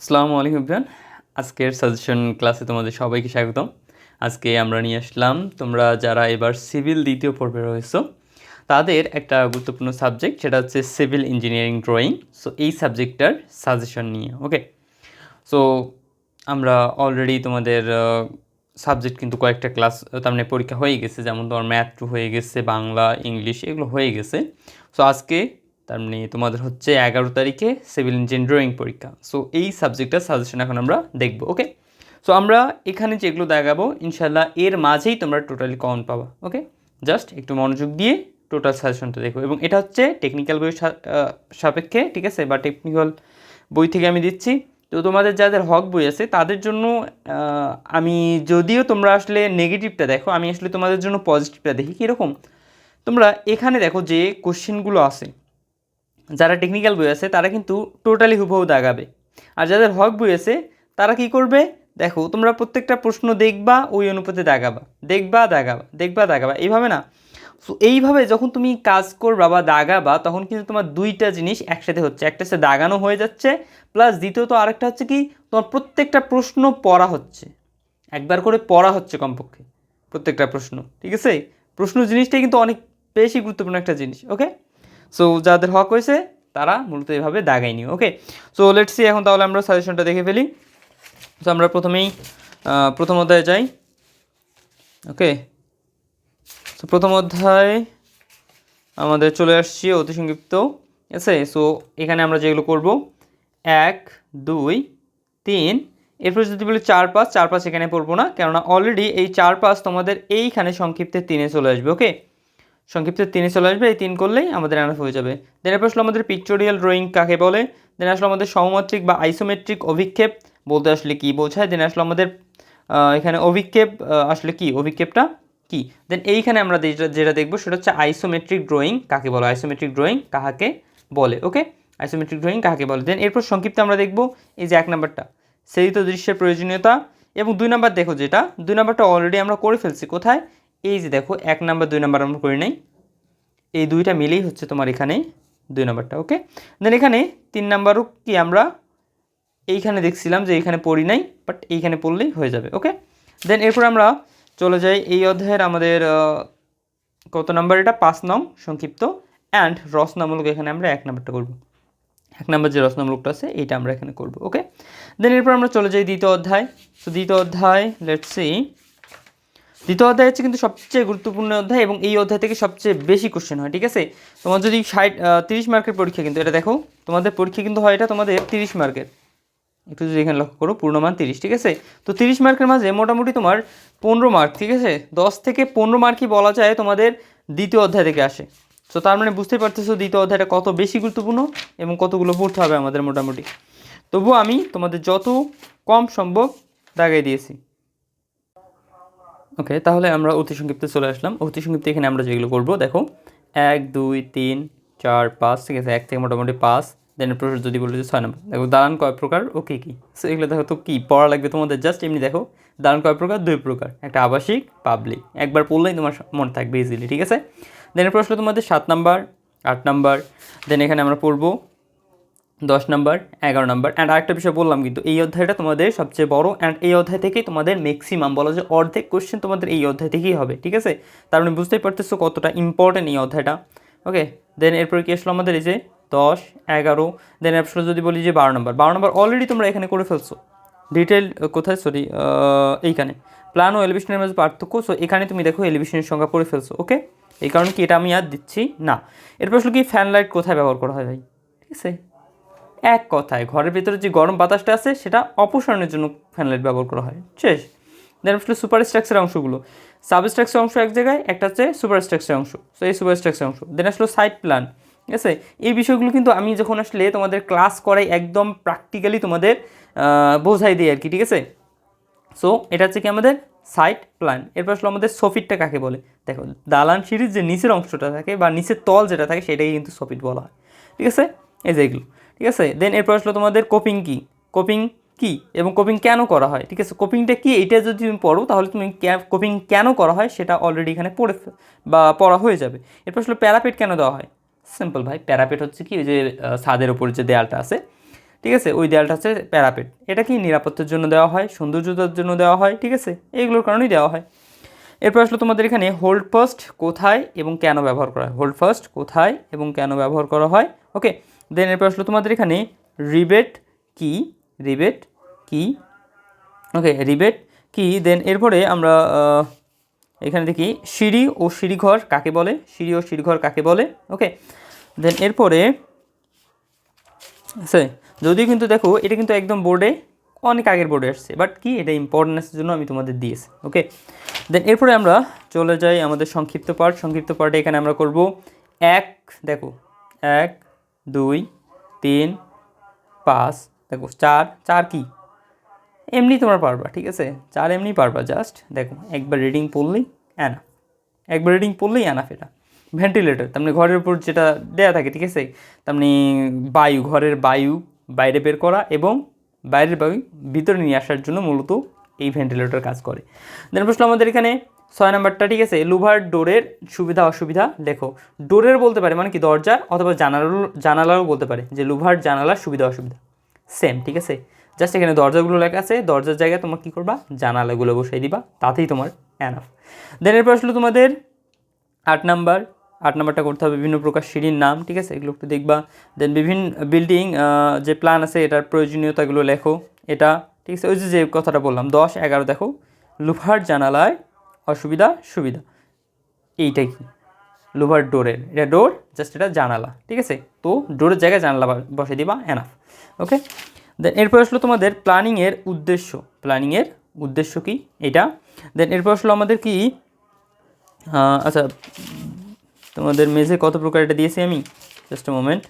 আসসালামু আলাইকুম ইব্রান আজকের সাজেশন ক্লাসে তোমাদের সবাইকে স্বাগতম। আজকে আমরা নিয়ে আসলাম, তোমরা যারা এবার সিভিল দ্বিতীয় পর্বে রয়েছো, তাদের একটা গুরুত্বপূর্ণ সাবজেক্ট সেটা হচ্ছে সিভিল ইঞ্জিনিয়ারিং ড্রয়িং সো এই সাবজেক্টটার সাজেশন নিয়ে ওকে সো আমরা অলরেডি তোমাদের সাবজেক্ট কিন্তু কয়েকটা ক্লাস তার মানে পরীক্ষা হয়ে গেছে, যেমন তোমার ম্যাথ টু হয়ে গেছে, বাংলা ইংলিশ এগুলো হয়ে গেছে। সো আজকে তার মানে তোমাদের হচ্ছে এগারো তারিখে সিভিল ইঞ্জিনিয়ারিং পরীক্ষা। সো এই সাবজেক্টটার সাজেশন এখন আমরা দেখব ওকে সো আমরা এখানে যেগুলো দেখাবো ইনশাল্লাহ এর মাঝেই তোমরা টোটালি কমন পাবা ওকে জাস্ট একটু মনোযোগ দিয়ে টোটাল সাজেশনটা দেখো। এবং এটা হচ্ছে টেকনিক্যাল বই সাপেক্ষে, ঠিক আছে? বা টেকনিক্যাল বই থেকে আমি দিচ্ছি। তো তোমাদের যাদের হক বই আছে, তাদের জন্য আমি যদিও তোমরা আসলে নেগেটিভটা দেখো, আমি আসলে তোমাদের জন্য পজিটিভটা দেখি। কীরকম? তোমরা এখানে দেখো যে কোশ্চেনগুলো আছে যারা টেকনিক্যাল বই আছে, তারা কিন্তু টোটালি হুবহু দাগাবে। আর যাদের হক বই আছে, তারা কি করবে? দেখো, তোমরা প্রত্যেকটা প্রশ্ন দেখবা, ওই অনুপাতে দাগাবা। দেখবা দাগাবা দেখবা, দাগাবা। এইভাবে না? সো এইভাবে যখন তুমি কাজ করবা বা দাগাবা, তখন কিন্তু তোমার দুইটা জিনিস একসাথে হচ্ছে। একটা হচ্ছে দাগানো হয়ে যাচ্ছে প্লাস দ্বিতীয়ত আরেকটা হচ্ছে কি, তোমার প্রত্যেকটা প্রশ্ন পড়া হচ্ছে। একবার করে পড়া হচ্ছে কমপক্ষে, প্রত্যেকটা প্রশ্ন, ঠিক আছে? প্রশ্ন জিনিসটাই কিন্তু অনেক বেশি গুরুত্বপূর্ণ একটা জিনিস ওকে সো যাদের হক হয়েছে, তারা মূলত এভাবে দাগাই নিও ওকে সো লেটস সি এখন তাহলে আমরা সাজেশনটা দেখে ফেলি। সো আমরা প্রথমেই প্রথম অধ্যায়ে যাই ওকে তো প্রথম অধ্যায় আমাদের চলে আসছি অতি সংক্ষিপ্ত, আছে? সো এখানে আমরা যেগুলো করব, এক, দুই, তিন, এরপর যদি বলি চার পাঁচ চার পাঁচ এখানে পড়ব না, কেননা অলরেডি এই চার পাঁচ তোমাদের এইখানে সংক্ষিপ্তে তিনে চলে আসবে ওকে সংক্ষিপ্ত তিনে চলে আসবে, এই তিন করলেই আমাদের অ্যানাফ হয়ে যাবে। দেন এরপর আসলে আমাদের পিকচোরিয়াল ড্রয়িং কাকে বলে? দেন আসলে আমাদের সমমাত্রিক বা আইসোমেট্রিক অভিক্ষেপ, বলতে আসলে কি বোঝায়? দেন আসলে আমাদের এখানে অভিক্ষেপ আসলে কি? অভিক্ষেপটা কি? দেন এইখানে আমরা যেটা দেখব সেটা হচ্ছে আইসোমেট্রিক ড্রয়িং কাকে বলে? আইসোমেট্রিক ড্রয়িং কাহাকে বলে ওকে আইসোমেট্রিক ড্রয়িং কাকে বলে? দেন এরপর সংক্ষিপ্তে আমরা দেখব এই যে এক নাম্বারটা সেই তো দৃশ্যের প্রয়োজনীয়তা এবং দুই নাম্বার দেখো যেটা, দুই নাম্বারটা অলরেডি আমরা করে ফেলছি, কোথায়? এই যে দেখো, এক নাম্বার, দুই নাম্বার আমরা করি নাই। এই দুইটা মিলেই হচ্ছে তোমার এখানে দুই নাম্বারটা ওকে দেন এখানে তিন নাম্বারও কি আমরা এইখানে দেখছিলাম যে এইখানে পড়ি নাই বাট এইখানে পড়লেই হয়ে যাবে ওকে দেন এরপর আমরা চলে যাই এই অধ্যায়ের আমাদের কত নাম্বার এটা? পাঁচ নং, সংক্ষিপ্ত। অ্যান্ড রসনামূলক এখানে আমরা এক নাম্বারটা করব। এক নাম্বার যে রসনামূলকটা আছে, এইটা আমরা এখানে করব ওকে দেন এরপর আমরা চলে যাই দ্বিতীয় অধ্যায়। তো দ্বিতীয় অধ্যায় লেটস সি দ্বিতীয় অধ্যায় হচ্ছে কিন্তু সবচেয়ে গুরুত্বপূর্ণ অধ্যায় এবং এই অধ্যায় থেকে সবচেয়ে বেশি কোশ্চেন হয়, ঠিক আছে? তোমার যদি ষাট তিরিশ মার্কের পরীক্ষা কিন্তু, এটা দেখো, তোমাদের পরীক্ষা কিন্তু হয় এটা তোমাদের তিরিশ মার্কের একটু যদি এখানে লক্ষ্য করো, পূর্ণমান তিরিশ, ঠিক আছে? তো তিরিশ মার্কের মাঝে মোটামুটি তোমার পনেরো মার্ক ঠিক আছে? দশ থেকে পনেরো মার্কই বলা যায় তোমাদের দ্বিতীয় অধ্যায় থেকে আসে। তো তার মানে বুঝতেই পারতেছো দ্বিতীয় অধ্যায়টা কত বেশি গুরুত্বপূর্ণ এবং কতগুলো পড়তে হবে আমাদের মোটামুটি। তবুও আমি তোমাদের যত কম সম্ভব দাগাই দিয়েছি। ওকে, তাহলে আমরা অতি সংক্ষিপ্তে চলে আসলাম। অতি সংক্ষিপ্তে এখানে আমরা যেগুলো করব, দেখো, এক, দুই, তিন, চার, পাঁচ, ঠিক আছে, এক থেকে মোটামুটি পাঁচ দেন প্রশ্ন যদি বলি যে ছয় নম্বর। দেখো দালান কয় প্রকার, ওকে, কী? সো এগুলো দেখো তো কী, পড়া লাগবে তোমাদের জাস্ট এমনি দেখো দালান কয় প্রকার, দুই প্রকার, একটা আবাসিক পাবলিক একবার পড়লেই তোমার মনে থাকবে ইজিলি ঠিক আছে? দেন প্রশ্ন তোমাদের, সাত নাম্বার, আট নাম্বার দেন এখানে আমরা পড়ব দশ নম্বর, এগারো নাম্বার অ্যান্ড আরেকটা বিষয় বললাম কিন্তু এই অধ্যায়টা তোমাদের সবচেয়ে বড় অ্যান্ড এই অধ্যায় থেকেই তোমাদের ম্যাক্সিমাম বলা যায় অর্ধেক কোশ্চেন তোমাদের এই অধ্যায় থেকেই হবে, ঠিক আছে? তার মানে বুঝতেই পারতেছো কতটা ইম্পর্টেন্ট এই অধ্যায়টা ওকে দেন এরপরে কি আসলো আমাদের এই যে দশ, এগারো দেন এরপর যদি বলি যে বারো নম্বর বারো নম্বর অলরেডি তোমরা এখানে করে ফেলছো। ডিটেল কোথায়? সরি এইখানে। প্ল্যান ও এলিভেশনের মাঝে পার্থক্য সো এখানে তুমি দেখো এলিভেশনের সংখ্যা করে ফেলছো ওকে এই কারণে কি এটা আমি আর দিচ্ছি না। এরপর আসলে কি ফ্যান লাইট কোথায় ব্যবহার করা হয় ভাই? ঠিক আছে? এক কথায়, ঘরের ভিতরে যে গরম বাতাসটা আছে, সেটা অপসারণের জন্য ফ্যানলাইট ব্যবহার করা হয়। শেষ। দেন আসলে সুপার স্ট্রাকচার অংশগুলো। সাব স্ট্রাকচার অংশ এক জায়গায়, একটা হচ্ছে সুপার স্ট্রাকচার অংশ। তো এই সুপার স্ট্রাকচার অংশ। দেন আসলে সাইড প্ল্যান ঠিক আছে? এই বিষয়গুলো কিন্তু আমি যখন আসলে তোমাদের ক্লাস করাই, একদম প্র্যাকটিক্যালি তোমাদের বোঝাই দিই আর কি, ঠিক আছে? সো এটা হচ্ছে কি আমাদের সাইড প্ল্যান এরপর আসলে আমাদের সফিটটা কাকে বলে? দেখো, দালান সিঁড়ির যে নিচের অংশটা থাকে বা নিচের তল যেটা থাকে সেটাই কিন্তু সফিট বলা হয়। ঠিক আছে? এই যে এগুলো। ঠিক আছে? দেন এরপর আসলো তোমাদের কোপিং কি? কোপিং কি? এবং কোপিং কেন করা হয়? ঠিক আছে? কোপিংটা কি? এটা যদি তুমি পড়ো, তাহলে তুমি কোপিং কেন করা হয়? সেটা অলরেডি এখানে পড়ে বা পড়া হয়ে যাবে। এরপর আসলে প্যারাপেট কেন দেওয়া হয়? সিম্পল ভাই প্যারাপেট হচ্ছে কি? ওই যে ছাদের ওপর যে দেয়ালটা আছে। ঠিক আছে? ওই দেয়ালটা হচ্ছে প্যারাপেট এটা কি? নিরাপত্তার জন্য দেওয়া হয়? সৌন্দর্যতার জন্য দেওয়া হয়? ঠিক আছে? এইগুলোর কারণেই দেওয়া হয়। এরপর আসলে তোমাদের এখানে হোল্ড ফার্স্ট কোথায় এবং কেন ব্যবহার করা হয়? হোল্ড ফার্স্ট কোথায় এবং কেন ব্যবহার করা হয়? ওকে দেন এরপর আসলে তোমাদের এখানে রিবেট কি? রিবেট কি? ওকে, রিবেট কি? দেন এরপরে আমরা এখানে দেখি সিঁড়ি ও সিঁড়িঘর কাকে বলে? সিঁড়ি ও সিঁড়িঘর কাকে বলে? ওকে, দেন এরপরে সে যদিও কিন্তু দেখো এটা কিন্তু একদম বোর্ডে অনেক আগের বোর্ডে আসছে বাট কি? এটা ইম্পর্টেন্সের জন্য আমি তোমাদের দিয়েছি, ওকে? দেন এরপরে আমরা চলে যাই আমাদের সংক্ষিপ্ত পাঠ সংক্ষিপ্ত পাঠে এখানে আমরা করব এক, দেখো, এক দুই, তিন, পাঁচ, দেখো চার চার কি? এমনি তোমরা পারবা, ঠিক আছে? চার এমনি পারবা জাস্ট দেখো, একবার রিডিং পড়লেই অ্যানা একবার রিডিং পড়লেই অ্যানাফ এটা ভেন্টিলেটর তার মানে ঘরের উপর যেটা দেয়া থাকে, ঠিক আছে? তার মানে বায়ু, ঘরের বায়ু বাইরে বের করা এবং বাইরের বায়ু ভিতরে নিয়ে আসার জন্য মূলত এই ভেন্টিলেটর কাজ করে। দেন প্রশ্ন আমাদের এখানে ছয় নম্বরটা, ঠিক আছে? লুভার ডোরের সুবিধা, অসুবিধা, দেখো। ডোরের বলতে পারে মানে কি? দরজা অথবা জানালার, জানালারও বলতে পারে যে লুভার জানালার সুবিধা, অসুবিধা। সেম ঠিক আছে? জাস্ট এখানে দরজাগুলো লেখা আছে। দরজার জায়গায় তোমার কী করবা? জানালাগুলো বসাই দিবা। তাতেই তোমার অ্যানাফ দেন এরপর আসলে তোমাদের আট নাম্বার। আট নাম্বারটা করতে হবে বিভিন্ন প্রকার সিঁড়ির নাম, ঠিক আছে? এগুলো একটু দেখবা। দেন বিভিন্ন বিল্ডিং যে প্ল্যান আছে, এটার প্রয়োজনীয়তাগুলো লেখো। এটা, ঠিক আছে? ওই যে যে কথাটা বললাম, দশ, এগারো, দেখো। লুফার জানালায় অসুবিধা, সুবিধা। এইটাই কি? লোভার ডোরের এটা ডোর, জাস্ট এটা জানালা, ঠিক আছে? তো ডোরের জায়গায় জানালা বসে দিবা এনাফ ওকে দেন এরপর আসলো তোমাদের প্ল্যানিংয়ের উদ্দেশ্য। প্ল্যানিংয়ের উদ্দেশ্য কি? এটা। দেন এরপর আসলো আমাদের কি? আচ্ছা তোমাদের মেঝে কত প্রকার এটা দিয়েছি আমি? জাস্ট মোমেন্ট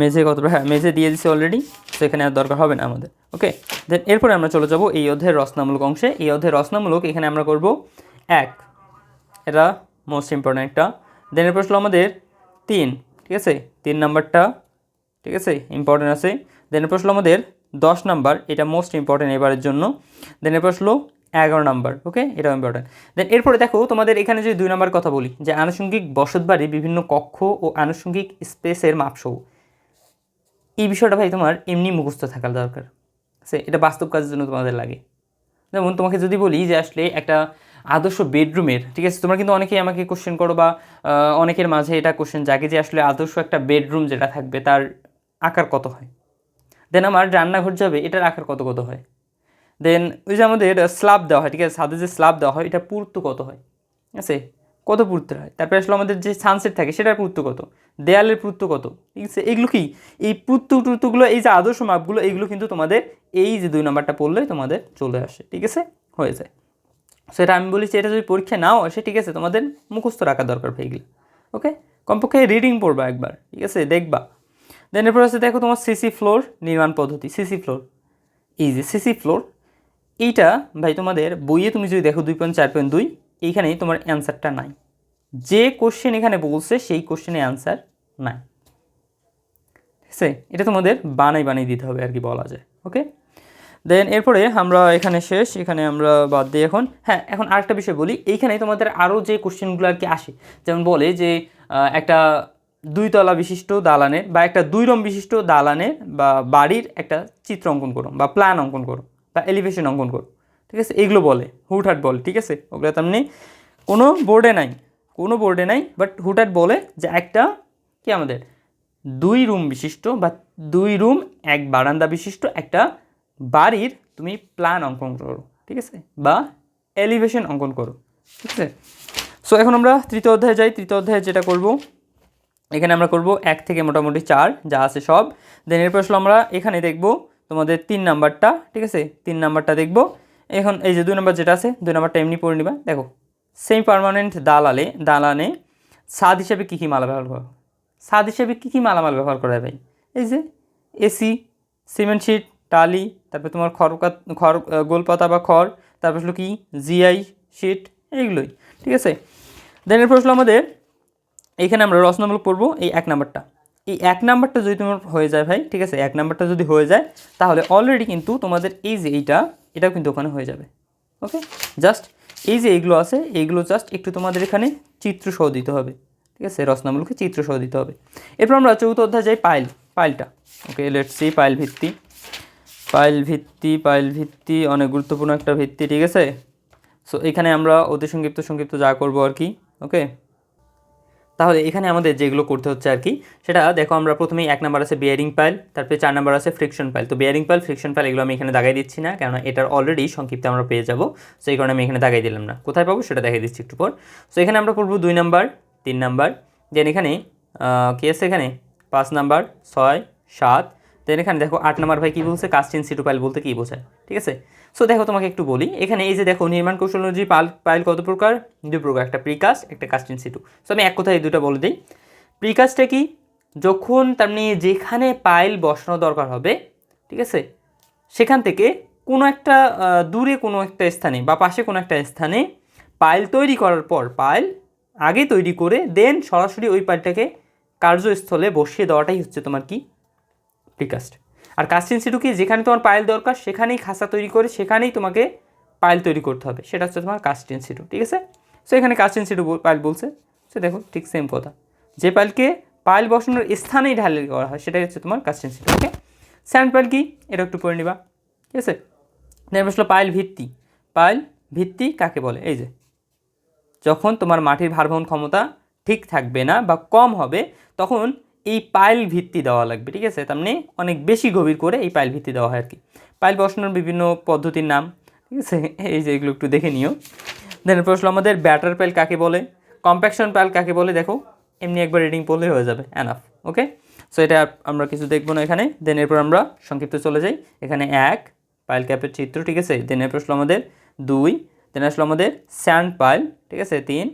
মেঝে কত হ্যাঁ মেঝে দিয়ে দিছি অলরেডি সেখানে আর দরকার হবে না আমাদের, ওকে? দেন এরপরে আমরা চলে যাব এই অধ্যায়ের রচনামূলক অংশে। এই অধ্যায়ের রচনামূলক এখানে আমরা করব এক, এটা মোস্ট ইম্পর্ট্যান্ট একটা। দেন এরপর আসলো আমাদের তিন, ঠিক আছে? তিন নাম্বারটা, ঠিক আছে? ইম্পর্ট্যান্ট আছে। দেন এরপর আসলো আমাদের দশ নাম্বার, এটা মোস্ট ইম্পর্ট্যান্ট এবারের জন্য। দেন এরপর আসলো এগারো নাম্বার, ওকে? এটাও ইম্পর্ট্যান্ট দেন এরপরে দেখো, তোমাদের এখানে যদি দুই নাম্বার কথা বলি, যে আনুষঙ্গিক বসতবাড়ি বিভিন্ন কক্ষ ও আনুষঙ্গিক স্পেসের মাপসহ এই বিষয়টা ভাই তোমার এমনি মুখস্থ থাকা দরকার। সে এটা বাস্তব কাজের জন্য তোমাদের লাগে। যেমন তোমাকে যদি বলি যে আসলে একটা আদর্শ বেডরুমের, ঠিক আছে, তোমরা কিন্তু অনেকেই আমাকে কোশ্চেন করো বা অনেকের মাঝে এটা কোশ্চেন জাগে যে আসলে আদর্শ একটা বেডরুম যেটা থাকবে তার আকার কত হয়? দেন আমার রান্নাঘর যাবে, এটার আকার কত কত হয়? দেন ওই যে আমাদের স্ল্যাব দেওয়া হয়, ঠিক আছে সাদে যে স্ল্যাব দেওয়া হয় এটা পুরুত্ব কত হয়? ঠিক আছে, কত পুরুত্বের হয়? তারপরে আসলে আমাদের যে সানসেট থাকে, সেটার পুরুত্ব কত? দেয়ালের পুরুত্ব কত? ঠিক আছে, এগুলো কি? এই পুরুত্ব টুরুত্বগুলো, এই যে আদর্শ মাপগুলো এইগুলো কিন্তু তোমাদের এই যে দুই নাম্বারটা পড়লে তোমাদের চলে আসে, ঠিক আছে? হয়ে যায়। সেটা আমি বলি এটা যদি পরীক্ষা নাও আসে, ঠিক আছে, তোমাদের মুখস্থ রাখা দরকার ভাই এগুলো ওকে? কমপক্ষে রিডিং পড়বা একবার, ঠিক আছে, দেখবা। দেন এরপর আছে, দেখো তোমার সিসি ফ্লোর নির্মাণ পদ্ধতি সিসি ফ্লোর এই যে সিসি ফ্লোর এইটা ভাই তোমাদের বইয়ে তুমি যদি দেখো দুই পয়েন্ট, চার পয়েন্ট, দুই, এইখানেই তোমার অ্যান্সারটা নাই। যে কোশ্চেন এখানে বলছে, সেই কোশ্চেনে অ্যান্সার নাই। ঠিক আছে? এটা তোমাদের বানাই বানিয়ে দিতে হবে আর কি বলা যায় ওকে দেন এরপরে আমরা এখানে শেষ, এখানে আমরা বাদ দিই এখন। হ্যাঁ এখন আরেকটা বিষয় বলি, এইখানে তোমাদের আরও যে কোশ্চেনগুলো আর কি আসে, যেমন বলে যে একটা দুইতলা বিশিষ্ট দালানের বা একটা দুই রম বিশিষ্ট দালানের বা বাড়ির একটা চিত্র অঙ্কন করো বা প্ল্যান অঙ্কন করো বা এলিভেশন অঙ্কন করো, ঠিক আছে? এগুলো বলে, হুটহাট বলে, ঠিক আছে? ওগুলো তেমনি কোনো বোর্ডে নাই, কোনো বোর্ডে নাই বাট হুটহাট বলে যে একটা কি আমাদের? দুই রুম বিশিষ্ট বা দুই রুম, এক বারান্দা বিশিষ্ট একটা বাড়ির তুমি প্ল্যান অঙ্কন করো, ঠিক আছে? বা এলিভেশন অঙ্কন করো, ঠিক আছে? সো এখন আমরা তৃতীয় অধ্যায়ে যাই। তৃতীয় অধ্যায়ে যেটা করব, এখানে আমরা করব এক থেকে মোটামুটি চার, যা আছে সব। দেন এরপর আসলে আমরা এখানে দেখব তোমাদের তিন নাম্বারটা, ঠিক আছে? তিন নাম্বারটা দেখব। এখন এই যে দুই নাম্বার যেটা আছে, দুই নাম্বারটা এমনি পড়ে নিবা। দেখো সেমি পারমানেন্ট দালালে, দালানে স্বাদ হিসেবে কী কী মালা ব্যবহার করা? স্বাদ হিসেবে কী কী মালামাল ব্যবহার করা হয় ভাই? এই যে এসি সিমেন্ট শিট টালি, তারপর তোমার খড় কাত- খড় গোলপাতা বা খড়, তারপর হলো কি জিআই শিট এইগুলোই, ঠিক আছে? দেন এরপর আসলো আমাদের, এখানে আমরা রচনামূলক পড়ব এই এক নাম্বারটা। এই এক নাম্বারটা যদি তোমার হয়ে যায় ভাই, ঠিক আছে, এক নাম্বারটা যদি হয়ে যায়, তাহলে অলরেডি কিন্তু তোমাদের এই যে এইটা, এটাও কিন্তু ওখানে হয়ে যাবে ওকে জাস্ট এই যে এইগুলো আছে এইগুলো জাস্ট একটু তোমাদের এখানে চিত্র সহ দিতে হবে। ঠিক আছে? রচনামূলকে চিত্র সহ দিতে হবে। এরপর আমরা চৌথ অধ্যায় যাই পাইল, পাইলটা। ওকে লেটস সি পাইল ভিত্তি। পাইল ভিত্তি পাইল ভিত্তি, অনেক গুরুত্বপূর্ণ একটা ভিত্তি, ঠিক আছে? সো এখানে আমরা অতি সংক্ষিপ্ত সংক্ষিপ্ত যা করব আর কি ওকে তাহলে এখানে আমাদের যেগুলো করতে হচ্ছে আর কি, সেটা দেখো আমরা প্রথমেই এক নাম্বার আছে বিয়ারিং পাইল, তারপরে চার নাম্বার আছে ফ্রিকশন পাইল। তো বিয়ারিং পাইল ফ্রিকশন পাইল, এগুলো আমি এখানে দাগাই দিচ্ছি না, কেননা এটার অলরেডি সংক্ষিপ্তে আমরা পেয়ে যাব। সো এই কারণে আমি এখানে দাগাই দিলাম না। কোথায় পাবো? সেটা দেখাই দিচ্ছি একটু পর। সো এখানে আমরা পড়ব দুই নাম্বার। তিন নাম্বার দেন এখানে কি আছে এখানে? পাঁচ নাম্বার, ছয়, সাত। দেন এখানে দেখো আট নাম্বার ভাই কী বলছে? কাস্টিন সিটু পাইল বলতে কী বোঝায়? ঠিক আছে? সো দেখো তোমাকে একটু বলি, এখানে এই যে দেখো নির্মাণ কৌশল অনুযায়ী পাল, পাইল কত প্রকার? দুই প্রকার, একটা প্রিকাস্ট একটা কাস্টিন সিটু সো আমি এক কথায় এই দুটো বলে দিই। প্রিকাস্টটা কি? যখন তার মানে যেখানে পাইল বসানো দরকার হবে, ঠিক আছে? সেখান থেকে কোনো একটা দূরে কোনো একটা স্থানে বা পাশে কোনো একটা স্থানে পাইল তৈরি করার পর, পাইল আগে তৈরি করে দেন সরাসরি ওই পাইলটাকে কার্যস্থলে বসিয়ে দেওয়াটাই হচ্ছে তোমার কি প্রিকাস্ট আর কাস্টিং সিটু কি? যেখানে তোমার পাইল দরকার, সেখানেই খাসা তৈরি করে সেখানেই তোমাকে পাইল তৈরি করতে হবে। সেটা হচ্ছে তোমার কাস্টিং সিটু ঠিক আছে? সো এখানে কাস্টিং সিটু পাইল বলছে। সে দেখো, ঠিক সেম কথা। যে পাইলকে পাইল বসানোর স্থানেই ঢালাই করা হয়, সেটাই হচ্ছে তোমার casting situ okay sand pile কি? এটা একটু পড়ে নিবা, ঠিক আছে? পাইল ভিত্তি। পাইল ভিত্তি কাকে বলে? এই যে যখন তোমার মাটির ভারবহন ক্ষমতা ঠিক থাকবে না বা কম হবে, তখন এই পাইল ভিত্তি দেওয়া লাগবে, ঠিক আছে? তার মানে অনেক বেশি গভীর করে এই পাইল ভিত্তি দেওয়া হয় আর কি। পাইল বসানোর বিভিন্ন পদ্ধতির নাম, ঠিক আছে? এই যে এগুলো একটু দেখে নিও। দেন প্রশ্ন, আমাদের ব্যাটার পাইল কাকে বলে? কম্প্যাকশন পাইল কাকে বলে? দেখো, এমনি একবার রিডিং পড়লে হয়ে যাবে অ্যানাফ ওকে সো এটা আমরা কিছু দেখব না এখানে। দেন এরপর আমরা সংক্ষিপ্ত চলে যাই। এখানে এক, পাইল ক্যাপের চিত্র, ঠিক আছে? দেন এরপর আসলো আমাদের দুই দেন আসলো আমাদের স্যান্ড পাইল ঠিক আছে? তিন।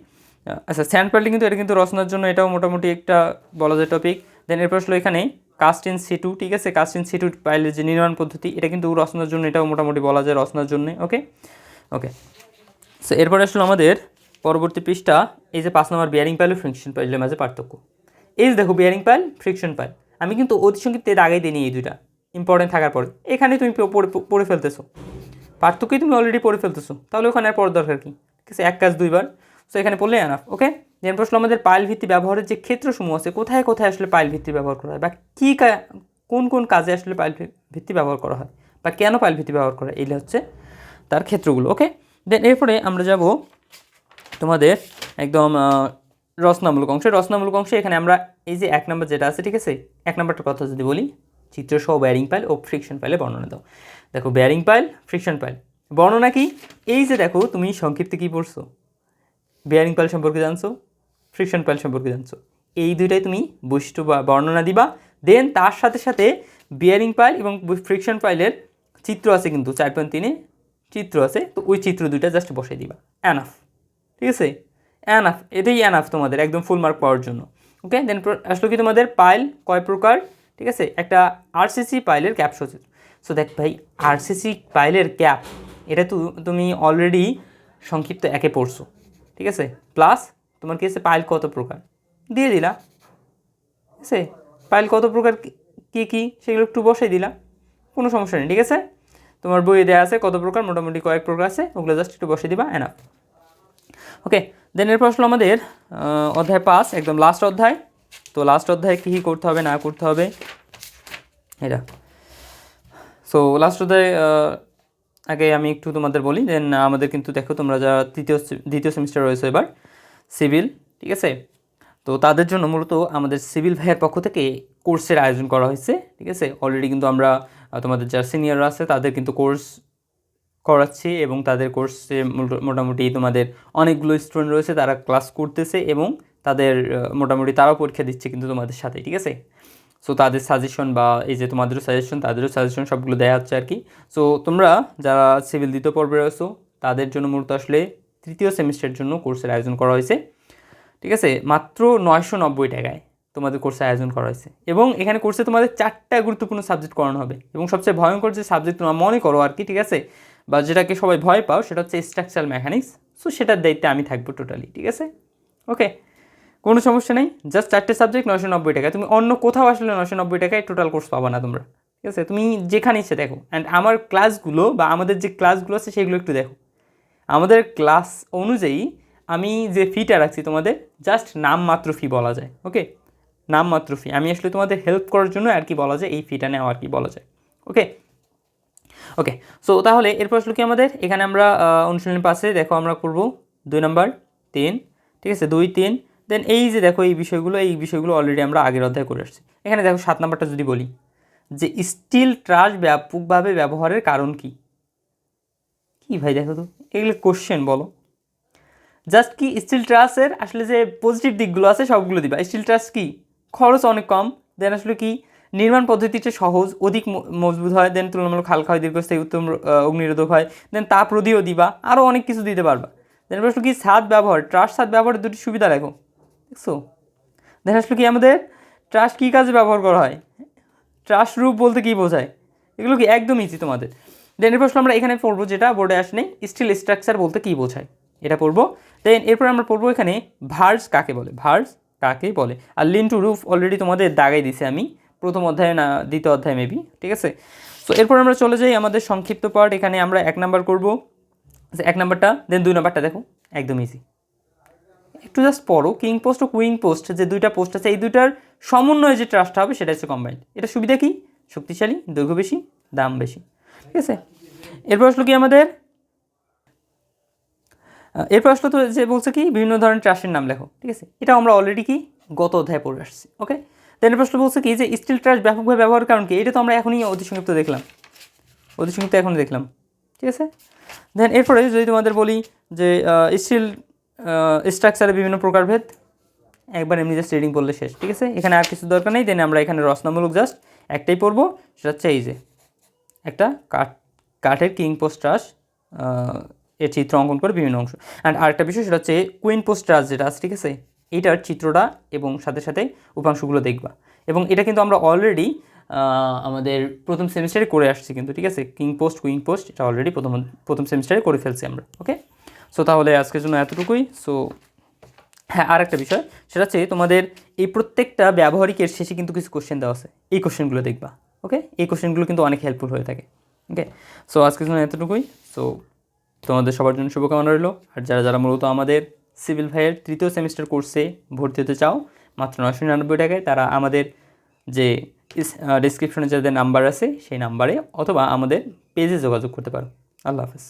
আচ্ছা স্যান্ড পাইলটি কিন্তু এটা কিন্তু রচনার জন্য এটাও মোটামুটি একটা বলা যায় টপিক দেন এরপর আসলো এখানে কাস্ট ইন সিটু ঠিক আছে? কাস্ট ইন সিটু পাইলের যে নির্মাণ পদ্ধতি, এটা কিন্তু রচনার জন্য, এটাও মোটামুটি বলা যায় রচনার জন্য ওকে ওকে সো এরপরে আসলো আমাদের পরবর্তী পৃষ্ঠা, এই যে পাঁচ নম্বর বিয়ারিং পাইল ও ফ্রিকশন পাইলের মাঝে পার্থক্য। এই যে দেখো বিয়ারিং পাইল ফ্রিকশন পাইল আমি কিন্তু অতি সংক্ষিপ্ত আগেই দিই এই দুইটা ইম্পর্টেন্ট থাকার পরে। এখানে তুমি পড়ে ফেলতেছো। পার্থক্যই তুমি অলরেডি পড়ে ফেলতেছো। তাহলে ওখানে আর পড়ার দরকার কি? ঠিক আছে এক কাজ দুইবার সো এখানে পড়লে এনাফ ওকে দেন প্রশ্ন আমাদের পাইল ভিত্তি ব্যবহারের যে ক্ষেত্রসমূহ আছে কোথায় কোথায় আসলে পাইল ভিত্তি ব্যবহার করা হয়? বা কী কোন কোন কাজে আসলে পাইল ভিত্তি ব্যবহার করা হয়? বা কেন পাইল ভিত্তি ব্যবহার করা হয়? এইগুলো হচ্ছে তার ক্ষেত্রগুলো ওকে দেন এরপরে আমরা যাব তোমাদের একদম আহ, রচনামূলক অংশ। রচনামূলক অংশে এখানে আমরা এই যে এক নম্বর যেটা আছে ঠিক আছে? এক নম্বরটা কথা যদি বলি। চিত্রসহ ব্যারিং পাইল ও ফ্রিকশন পাইলে বর্ণনা দাও। দেখো ব্যারিং পাইল ফ্রিকশন পাইল বর্ণনা কি? এই যে দেখো, তুমি সংক্ষিপ্তে কী পড়ছো? বেয়ারিং পাইল সম্পর্কে জানছো? ফ্রিকশন পাইল সম্পর্কে জানছো। এই দুইটাই তুমি বৈশিষ্ট্য বা বর্ণনা দিবা। দেন তার সাথে সাথে বিয়ারিং পাইল এবং ফ্রিকশন পাইলের চিত্র আছে কিন্তু, চার পয়েন্ট তিনে চিত্র আছে। তো ওই চিত্র দুইটা জাস্ট বসাই দিবা। অ্যানাফ ঠিক আছে? অ্যানাফ এটাই অ্যানাফ তোমাদের, একদম ফুল মার্ক পাওয়ার জন্য। ওকে দেন আসলো কি তোমাদের? পাইল কয় প্রকার? ঠিক আছে? একটা আরসিসি পাইলের ক্যাপ সচিত্র সো দেখ ভাই আরসিসি পাইলের ক্যাপ এটা তো, তুমি অলরেডি সংক্ষিপ্ত একে পড়ছো। ঠিক আছে? প্লাস তোমার কি আছে? পাইল কত প্রকার? দিয়ে দিলা। ঠিক আছে? পাইল কত প্রকার কি- কি সেগুলো একটু বসাই দিলা। কোনো সমস্যা নেই, ঠিক আছে? তোমার বইয়ে দেওয়া আছে কত প্রকার? মোটামুটি কয়েক প্রকার আছে। ওগুলো জাস্ট একটু বসে দিবা এনাফ ওকে দেন এরপর আসলো আমাদের অধ্যায় পাঁচ, একদম লাস্ট অধ্যায়। তো লাস্ট অধ্যায়ে কী কী করতে হবে, না করতে হবে? এটা সো লাস্ট অধ্যায় আগে আমি একটু তোমাদের বলি দেন আমাদের কিন্তু দেখো তোমরা যারা তৃতীয় দ্বিতীয় সেমিস্টার রয়েছে এবার সিভিল ঠিক আছে? তো তাদের জন্য মূলত আমাদের সিভিল ভাইয়ের পক্ষ থেকে কোর্সের আয়োজন করা হয়েছে, ঠিক আছে? অলরেডি কিন্তু আমরা তোমাদের যারা সিনিয়ররা আছে, তাদের কিন্তু কোর্স করাচ্ছি এবং তাদের কোর্সে মোট- মোটামুটি তোমাদের অনেকগুলো স্টুডেন্ট রয়েছে, তারা ক্লাস করতেছে এবং তাদের মোটামুটি তারাও পরীক্ষা দিচ্ছে কিন্তু তোমাদের সাথে ঠিক আছে? সো তাদের সাজেশন বা এই যে তোমাদেরও সাজেশন তাদেরও সাজেশন সবগুলো দেওয়া হচ্ছে আর কি। সো তোমরা যারা সিভিল দ্বিতীয় পর্বে রয়েছো, তাদের জন্য মূলত আসলে তৃতীয় সেমিস্টারের জন্য কোর্সের আয়োজন করা হয়েছে, ঠিক আছে? মাত্র নয়শো নব্বই টাকায় তোমাদের কোর্সে আয়োজন করা হয়েছে। এবং এখানে কোর্সে তোমাদের চারটা গুরুত্বপূর্ণ সাবজেক্ট করানো হবে। এবং সবচেয়ে ভয়ঙ্কর যে সাবজেক্ট তোমরা মনে করো আর কি, ঠিক আছে? বা যেটাকে সবাই ভয় পাও, সেটা হচ্ছে স্ট্রাকচারাল মেকানিক্স সো সেটার দায়িত্বে আমি থাকব টোটালি ঠিক আছে? ওকে কোনো সমস্যা নেই জাস্ট চারটে সাবজেক্ট নশো নব্বই টাকা। তুমি অন্য কোথাও আসলে নশো নব্বই টাকায় টোটাল কোর্স পাবা না তোমরা। ঠিক আছে? তুমি যেখানে ইচ্ছে দেখো। অ্যান্ড আমার ক্লাসগুলো বা আমাদের যে ক্লাসগুলো আছে সেগুলো একটু দেখো। আমাদের ক্লাস অনুযায়ী আমি যে ফিটা রাখছি তোমাদের জাস্ট নামমাত্র ফি বলা যায় ওকে নামমাত্র ফি আমি আসলে তোমাদের হেল্প করার জন্য আর কি বলা যায় এই ফিটা নেওয়া আর কি বলা যায় ওকে ওকে সো তাহলে এরপর আসলে কি আমাদের? এখানে আমরা আহ, অনুশীলনী পাশে দেখো আমরা করব দুই নাম্বার তিন ঠিক আছে? দুই তিন দেন এই যে দেখো এই বিষয়গুলো এই বিষয়গুলো অলরেডি আমরা আগের অধ্যায় করে আসছি। এখানে দেখো সাত নাম্বারটা যদি বলি, যে স্টিল ট্রাশ ব্যাপকভাবে ব্যবহারের কারণ কি? কি ভাই দেখো তো, এগুলো কোশ্চেন বলো। জাস্ট কি স্টিল ট্রাসের আসলে যে পজিটিভ দিকগুলো আছে সবগুলো দিবা। স্টিল ট্রাস কি? খরচ অনেক কম দেন আসলে কি? নির্মাণ পদ্ধতিটা সহজ, অধিক মজবুত হয় দেন তুলনামূলক হালকা হয়, দীর্ঘস্থায়ী, উত্তম অগ্নিরোধক হয় দেন তাপ রোধীও দিবা আরও অনেক কিছু দিতে পারবা। দেন আসলে কি ছাদ ব্যবহার? ট্রাস ছাদ ব্যবহারের দুটি সুবিধা দেখো। দেখছ? দেন আসলে কি আমাদের ট্রাস কী কাজে ব্যবহার করা হয়? ট্রাস রূপ বলতে কী বোঝায়? এগুলো কি একদম ইজি তোমাদের। দেন এরপর আসলে আমরা এখানে পড়ব যেটা বোর্ডে আসে নেই স্টিল স্ট্রাকচার বলতে কী বোঝায়? এটা পড়ব। দেন এরপর আমরা পড়ব এখানে ভার্স কাকে বলে? ভার্স কাকে বলে? আর লিন টু রুফ অলরেডি তোমাদের দাগাই দিছে আমি। প্রথম অধ্যায়ে না, দ্বিতীয় অধ্যায় মেবি ঠিক আছে? সো এরপর আমরা চলে যাই আমাদের সংক্ষিপ্ত পার্ট এখানে আমরা এক নাম্বার করব। এক নাম্বারটা দেন দুই নাম্বারটা দেখো, একদম ইজি একটু জাস্ট পড়ো কিং পোস্ট ও কুইং পোস্ট যে দুইটা পোস্ট আছে, এই দুইটার সমন্বয়ে যে ট্রাস্টটা হবে সেটা হচ্ছে কম্বাইন্ড এটা সুবিধা কি? শক্তিশালী, দৈর্ঘ্য বেশি, দাম বেশি। ঠিক আছে? এরপর আসলো কি আমাদের? এরপর আসলো তো যে বলছে কি, বিভিন্ন ধরনের ট্রাস্টের নাম লেখো। ঠিক আছে? এটা আমরা অলরেডি কি? গত অধ্যায়ে পড়ে আসছি ওকে দেন আসলে বলছে কি, যে স্টিল ট্রাস্ট ব্যাপকভাবে ব্যবহার কারণ কি? এটা তো আমরা এখনই সংক্ষিপ্ত দেখলাম। অতি সংক্ষিপ্ত এখনই দেখলাম। ঠিক আছে? দেন এরপরে যদি তোমাদের বলি যে স্টিল স্ট্রাকচারের বিভিন্ন প্রকারভেদ একবার এমনি জাস্ট রিডিং পড়লে শেষ, ঠিক আছে? এখানে আর কিছু দরকার নেই দেন আমরা এখানে রচনামূলক জাস্ট একটাই পড়ব, সেটা হচ্ছে এই যে, একটা কাঠ, কাঠের কিং পোস্ট ট্রাস এর চিত্র অঙ্কন করে বিভিন্ন অংশ। অ্যান্ড আরেকটা বিষয়, সেটা হচ্ছে কুইন পোস্ট ট্রাস যেটা আছে, ঠিক আছে? এইটার চিত্রটা এবং সাথে সাথে উপাংশগুলো দেখবা। এবং এটা কিন্তু আমরা অলরেডি আমাদের প্রথম সেমিস্টারে করে আসছি কিন্তু, ঠিক আছে? কিং পোস্ট কুইং পোস্ট এটা অলরেডি প্রথম প্রথম সেমিস্টারে করে ফেলছি আমরা ওকে সো তাহলে আজকের জন্য এতটুকুই। সো হ্যাঁ আর একটা বিষয়। সেটা হচ্ছে তোমাদের এই প্রত্যেকটা ব্যবহারিকের শেষে কিন্তু কিছু কোশ্চেন দেওয়া আছে। এই কোশ্চেনগুলো দেখবা ওকে এই কোশ্চেনগুলো কিন্তু অনেক হেল্পফুল হয়ে থাকে ওকে সো আজকের জন্য এতটুকুই। সো তোমাদের সবার জন্য শুভকামনা রইল। আর যারা যারা মূলত আমাদের সিভিল ভাইয়ের তৃতীয় সেমিস্টার কোর্সে ভর্তি হতে চাও, মাত্র নশো নিরানব্বই টাকায়, তারা আমাদের যে ডিসক্রিপশনে যাদের নাম্বার আছে, সেই নাম্বারে অথবা আমাদের পেজে যোগাযোগ করতে পারো। আল্লাহ হাফেজ।